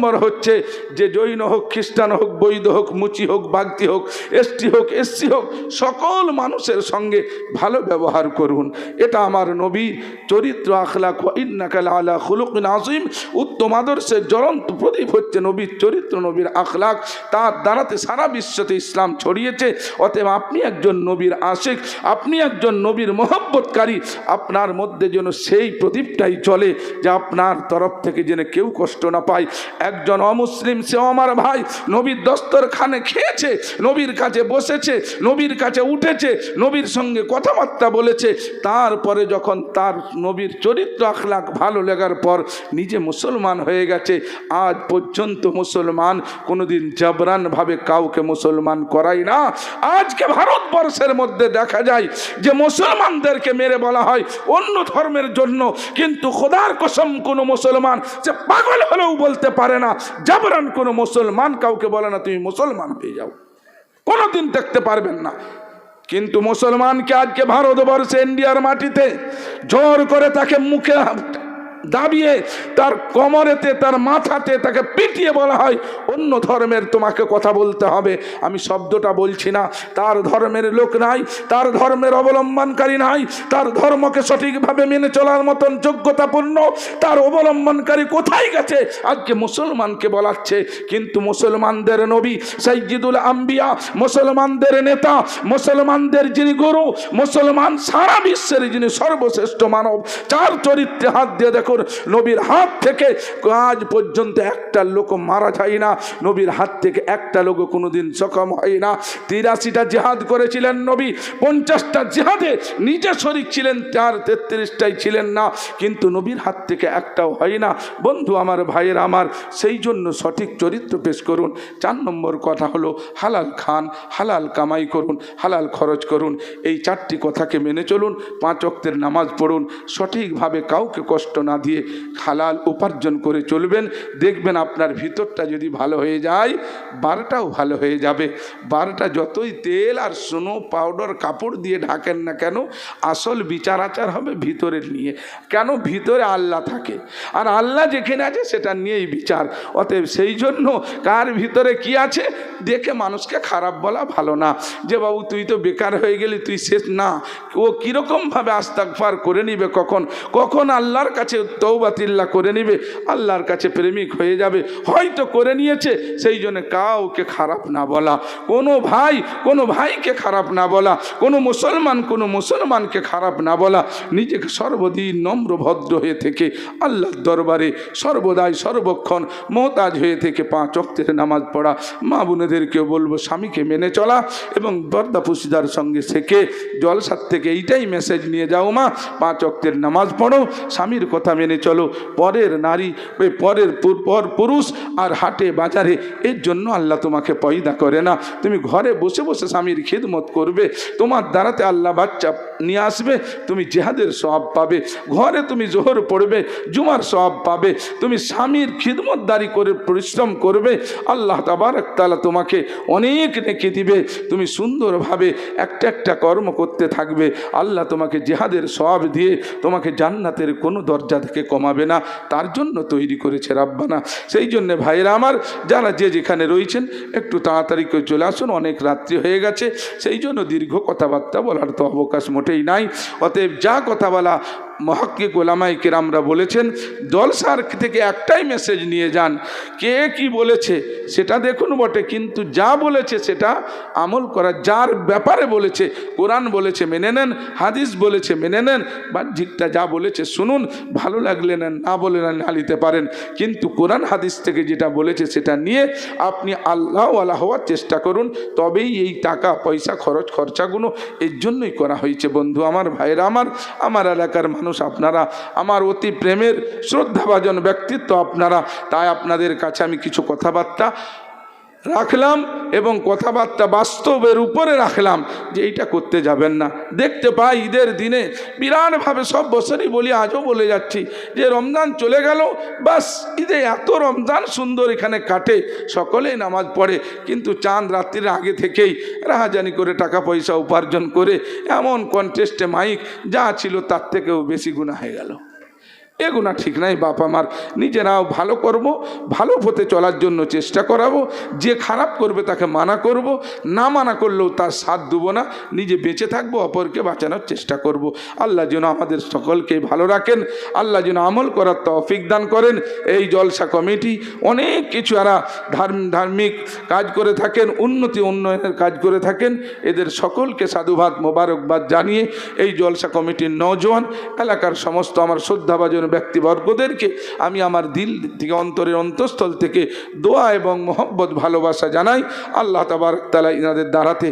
নম্বর হচ্ছে যে জৈন হোক, খ্রিস্টান হোক, বৈধ হোক, মুচি হোক, বাগতি হোক, এসটি হোক, এসসি হোক, সকল মানুষের সঙ্গে ভালো ব্যবহার করুন। এটা আমার নবী চরিত্র, আখলাক ইন্নাকাল আলা খুলুক নাজিম উত্তম আদর্শের জ্বলন্ত প্রদীপ হচ্ছে নবীর চরিত্র, নবীর আখলাক। তার দ্বারাতে সারা বিশ্বতে ইসলাম ছড়িয়েছে। অতএব আপনি একজন নবীর আশেক, আপনি একজন নবীর মহব্বতকারী। আপনার মধ্যে যেন সেই প্রদীপটাই চলে যে আপনার তরফ থেকে যেন কেউ কষ্ট না পায়। একজন অমুসলিম সেও আমার ভাই। নবীর দস্তরখানে খেয়েছে, নবীর কাছে বসেছে, নবীর কাছে উঠেছে, নবীর সঙ্গে কথাবার্তা বলেছে। তারপরে যখন তার নবীর চরিত্র আখলাক ভালো লাগার পর নিজে মুসলমান হয়ে গেছে। আজ পর্যন্ত মুসলমান, কোনোদিন জবরানভাবে কাউকে মুসলমান করাই না। আজকে ভারতবর্ষের মধ্যে দেখা যায় যে মুসলমানদেরকে মেরে বলা হয় অন্য ধর্মের জন্য, কিন্তু খোদার কসম কোনো মুসলমান, সে পাগল হলেও বলতে পারে না। জাবরান কোনো মুসলমান কাউকে বলে না, তুমি মুসলমান হয়ে যাও। কোনোদিন দেখতে পারবেন না। কিন্তু মুসলমানকে আজকে ভারতবর্ষে ইন্ডিয়ার মাটিতে জোর করে তাকে মুখে দাবিয়ে তার কোমরেতে, তার মাথাতে তাকে পিটিয়ে বলা হয়, অন্য ধর্মের তোমাকে কথা বলতে হবে। আমি শব্দটা বলছি না। তার ধর্মের লোক নাই, তার ধর্মের অবলম্বনকারী নাই, তার ধর্মকে সঠিকভাবে মেনে চলার মতন যোগ্যতাপূর্ণ, তার অবলম্বনকারী কোথায় গেছে? আজকে মুসলমানকে বলাচ্ছে, কিন্তু মুসলমানদের নবী সাইজিদুল আম্বিয়া, মুসলমানদের নেতা, মুসলমানদের যিনি গুরু, মুসলমান সারা বিশ্বের যিনি সর্বশ্রেষ্ঠ মানব, চার চরিত্রে হাত দিয়ে দেখুন নবীর হাত থেকে আজ পর্যন্ত একটা লোক মারা যায় না, নবীর হাত থেকে একটা লোক কোনোদিন সক্ষম হয় না। তিরাশিটা জেহাদ করেছিলেন নবী, পঞ্চাশটা জেহাদে নিজে শরিক ছিলেন, চার তেত্রিশটাই ছিলেন না, কিন্তু নবীর হাত থেকে একটাও হয় না। বন্ধু আমার, ভাইয়ের আমার, সেই জন্য সঠিক চরিত্র পেশ করুন। চার নম্বর কথা হলো, হালাল খান, হালাল কামাই করুন, হালাল খরচ করুন। এই চারটি কথাকে মেনে চলুন, পাঁচ অক্তের নামাজ পড়ুন। সঠিকভাবে কাউকে কষ্ট না দিয়ে হালাল উপার্জন করে চলবেন। দেখবেন আপনার ভিতরটা যদি ভালো হয়ে যায়, বারোটাও ভালো হয়ে যাবে। বারোটা যতই তেল আর সোনো পাউডার কাপড় দিয়ে ঢাকেন না কেন, আসল বিচার আচার হবে ভিতরের নিয়ে। কেন ভিতরে আল্লাহ থাকে? আর আল্লাহ যেখানে আছে সেটা নিয়েই বিচার। অতএব সেই জন্য কার ভিতরে কি আছে, দেখে মানুষকে খারাপ বলা ভালো না। যে বাবু, তুই তো বেকার হয়ে গেলি, তুই শেষ না। ও কীরকমভাবে আস্তাকফার করে নিবে কখন? কখন আল্লাহর কাছে তৌবাতিল্লা করে নিবে, আল্লাহর কাছে প্রেমিক হয়ে যাবে, হয়তো করে নিয়েছে, সেই জন্য কাউকে খারাপ না বলা, কোনো ভাই, কোনো ভাইকে খারাপ না বলা, কোনো মুসলমান, কোনো মুসলমানকে খারাপ না বলা, নিজেকে সর্বদিন নম্র ভদ্র হয়ে থেকে আল্লাহর দরবারে সর্বদাই সর্বক্ষণ মোহতাজ হয়ে থেকে পাঁচ অক্তের নামাজ পড়া, মা বোনেদেরকেও বলব স্বামীকে মেনে চলা এবং দর্দা পুষিদার সঙ্গে শেখে জলসার থেকে এইটাই মেসেজ নিয়ে যাও মা, পাঁচ অক্তের নামাজ পড়ো, স্বামীর কথা মেনে চলো। পরের নারী পরের পর পুরুষ আর হাটে বাজারে, এর জন্য আল্লাহ তোমাকে পয়দা করে না। তুমি ঘরে বসে বসে স্বামীর খিদমত করবে। তোমার দ্বারাতে আল্লাহ বাচ্চা নিয়ে আসবে, তুমি জেহাদের সব পাবে। ঘরে তুমি জোহর পড়বে, জুমার সব পাবে। তুমি স্বামীর খিদমতদারি করে পরিশ্রম করবে। আল্লাহ তাবার তালা তোমাকে অনেক নেকি দিবে। তুমি সুন্দরভাবে একটা একটা কর্ম করতে থাকবে। আল্লাহ তোমাকে জেহাদের সব দিয়ে তোমাকে জান্নাতের কোনো দরজা থেকে কমাবে না, তার জন্য তৈরি করেছে রাব্বানা। সেই জন্যে ভাইরা আমার, যারা যে যেখানে রয়েছেন, একটু তাড়াতাড়ি করে চলে আসুন, অনেক রাত্রি হয়ে গেছে। সেই জন্য দীর্ঘ কথাবার্তা বলার তো অবকাশ মোটেই নাই। অতএব যা কথা বলা মহাক্কিক ওলামাই কেরামরা বলেছেন, জলসার থেকে একটাই মেসেজ নিয়ে যান, কে কি বলেছে সেটা দেখুন বটে, কিন্তু যা বলেছে সেটা আমল করা, যার ব্যাপারে বলেছে, কোরআন বলেছে মেনে নেন, হাদিস বলেছে মেনে নেন বাহ্যিকটা যা বলেছে শুনুন, ভালো লাগলে নেন, না বলে না নালিতে পারেন। কিন্তু কোরআন, হাদিস থেকে যেটা বলেছে সেটা নিয়ে আপনি আল্লাহ আল্লাহ হওয়ার চেষ্টা করুন, তবেই এই টাকা, পয়সা, খরচ, খরচাগুলো এর জন্যই করা হয়েছে। বন্ধু আমার ভাইরা আমার আমার এলাকার মানুষ আপনারা আমার অতি প্রেমের শ্রদ্ধাভাজন ব্যক্তিত্ব আপনারা তাই আপনাদের কাছে আমি কিছু কথাবার্তা রাখলাম এবং কথাবার্তা বাস্তবের উপরে রাখলাম যে এইটা করতে যাবেন না। দেখতে পাই ঈদের দিনে বিরাটভাবে সব বছরই বলি, আজও বলে যাচ্ছি যে রমজান চলে গেল, বাস ঈদে এত রমজান সুন্দর এখানে কাটে, সকলেই নামাজ পড়ে, কিন্তু চাঁদ রাত্রির আগে থেকেই রাহাজানি করে টাকা পয়সা উপার্জন করে এমন কন্টেস্টে মাইক যা ছিল তার থেকেও বেশি গুণা হয়ে গেল। এগুনা ঠিক নাই, বাপ আমার। নিজেরাও ভালো করব, ভালো পথে চলার জন্য চেষ্টা করাবো। যে খারাপ করবে তাকে মানা করব, না মানা করলেও তার সাথ দেবো না। নিজে বেঁচে থাকব, অপরকে বাঁচানোর চেষ্টা করব। আল্লাহ যেন আমাদের সকলকে ভালো রাখেন, আল্লাহ যেন আমল করার তৌফিক দান করেন। এই জলসা কমিটি অনেক কিছু এরা ধার্ম- ধার্মিক কাজ করে থাকেন, উন্নতি উন্নয়নের কাজ করে থাকেন। এদের সকলকে সাধুবাদ, মোবারকবাদ জানিয়ে এই জলসা কমিটির নজওয়ান এলাকার সমস্ত আমার শ্রদ্ধাভাজন ব্যক্তিবর্গদেরকে আমি আমার দিল থেকে, অন্তরের অন্তঃস্থল থেকে দোয়া এবং মোহব্বত, ভালোবাসা জানাই। আল্লাহ তাবার তালা ইনাদের দ্বারাতে